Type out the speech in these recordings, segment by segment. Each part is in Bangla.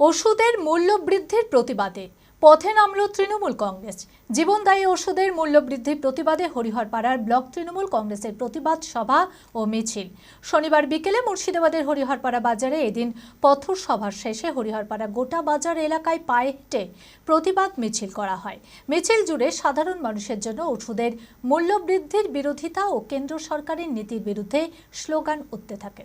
ওষুধের মূল্য বৃদ্ধির প্রতিবাদে। পথে নামল তৃণমূল কংগ্রেস। জীবনদায়ী ওষুধের মূল্য বৃদ্ধির প্রতিবাদে হরিহরপাড়ার ব্লক তৃণমূল কংগ্রেসের প্রতিবাদ সভা ও মিছিল। শনিবার বিকেলে মুর্শিদাবাদের হরিহরপাড়া বাজারে এদিন পথসভার শেষে হরিহরপাড়া গোটা বাজার এলাকায় পায়ে হেঁটে প্রতিবাদ মিছিল করা হয়। মিছিল জুড়ে সাধারণ মানুষের জন্য ওষুধের মূল্য বৃদ্ধির বিরোধিতা ও কেন্দ্র সরকারের নীতির বিরুদ্ধে স্লোগান উঠতে থাকে।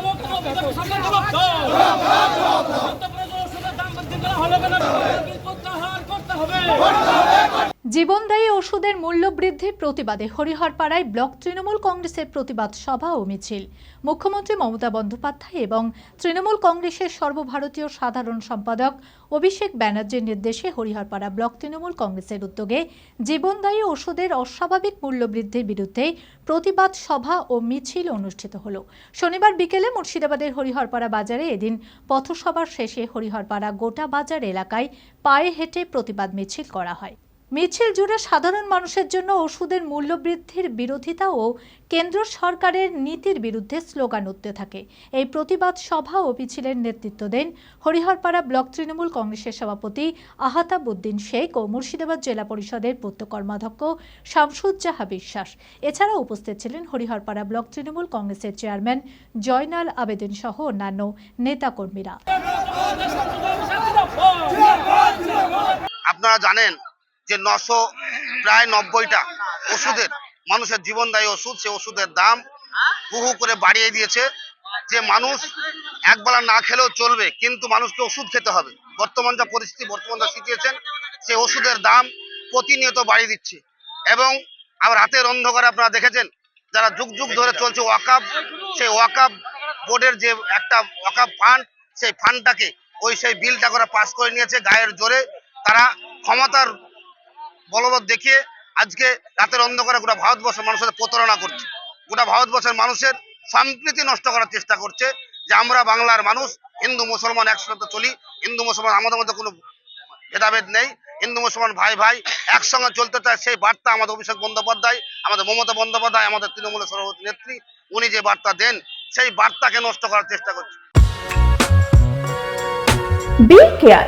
জীবনদায়ী ওষুধের মূল্য বৃদ্ধির প্রতিবাদে হরিহরপাড়ায় ব্লক তৃণমূল কংগ্রেসের প্রতিবাদ সভা ও মিছিল। মুখ্যমন্ত্রী মমতা বন্দ্যোপাধ্যায় এবং তৃণমূল কংগ্রেসের সর্বভারতীয় সাধারণ সম্পাদক অভিষেক ব্যানার্জির নির্দেশে হরিহরপাড়া ব্লক তৃণমূল কংগ্রেসের উদ্যোগে জীবনদায়ী ওষুধের অস্বাভাবিক মূল্য বৃদ্ধির বিরুদ্ধে প্রতিবাদ সভা ও মিছিল অনুষ্ঠিত হল। শনিবার বিকেলে মুর্শিদাবাদের হরিহরপাড়া বাজারে এদিন পথসভার শেষে হরিহরপাড়া গোটা বাজার এলাকায় পায়ে হেঁটে প্রতিবাদ মিছিল করা হয়। মিছিল জুড়ে সাধারণ মানুষের জন্য ওষুধের মূল্য বৃদ্ধির বিরোধিতা ও কেন্দ্র সরকারের নীতির বিরুদ্ধে স্লোগান উঠতে থাকে। এই প্রতিবাদ সভা ও মিছিলের নেতৃত্ব দেন হরিহরপাড়া ব্লক তৃণমূল কংগ্রেসের সভাপতি আহাতাবুদ্দিন শেখ ও মুর্শিদাবাদ জেলা পরিষদের পূর্ত কর্মাধ্যক্ষ শামসুজ্জাহা বিশ্বাস। এছাড়া উপস্থিত ছিলেন হরিহরপাড়া ব্লক তৃণমূল কংগ্রেসের চেয়ারম্যান জয়নাল আবেদিন সহ অন্যান্য নেতাকর্মীরা। আপনারা জানেন যে নশো প্রায় নব্বইটা ওষুধের মানুষের জীবনদায়ী ওষুধ, সে ওষুধের দাম হু হু করে বাড়িয়ে দিয়েছে। যে মানুষ একবেলা না খেলেও চলবে, কিন্তু মানুষকে ওষুধ খেতে হবে। বর্তমান যা পরিস্থিতি, বর্তমান যা সিচুয়েশন সেই ওষুধের দাম প্রতিনিয়ত বাড়িয়ে দিচ্ছে। এবং আবার রাতের অন্ধকারে আপনারা দেখেছেন, যারা যুগ যুগ ধরে চলছে ওয়াকাব সেই ওয়াকাব বোর্ডের যে একটা ওয়াকাব ফান্ড, সেই ফান্ডটাকে ওই সেই বিলটা করে পাস করে নিয়েছে গায়ের জোরে। তারা ক্ষমতার বলবৎ দেখিয়ে আজকে রাতের অন্ধকারে গোটা ভারতবর্ষের মানুষের প্রতারণা করছে। গোটা ভারতবর্ষের মানুষের সম্প্রীতি নষ্ট করার চেষ্টা করছে যে আমরা বাংলার মানুষ, হিন্দু, মুসলমান একসাথে চলি। হিন্দু, মুসলমান আমাদের মধ্যে কোনো ভেদাভেদ নেই। হিন্দু, মুসলমান ভাই ভাই একসঙ্গে চলতে চায় সেই বার্তা আমাদের অভিষেক বন্দ্যোপাধ্যায়, আমাদের মমতা বন্দ্যোপাধ্যায়, আমাদের তৃণমূলের সভাপতি নেত্রী, উনি যে বার্তা দেন, সেই বার্তাকে নষ্ট করার চেষ্টা করছে। B care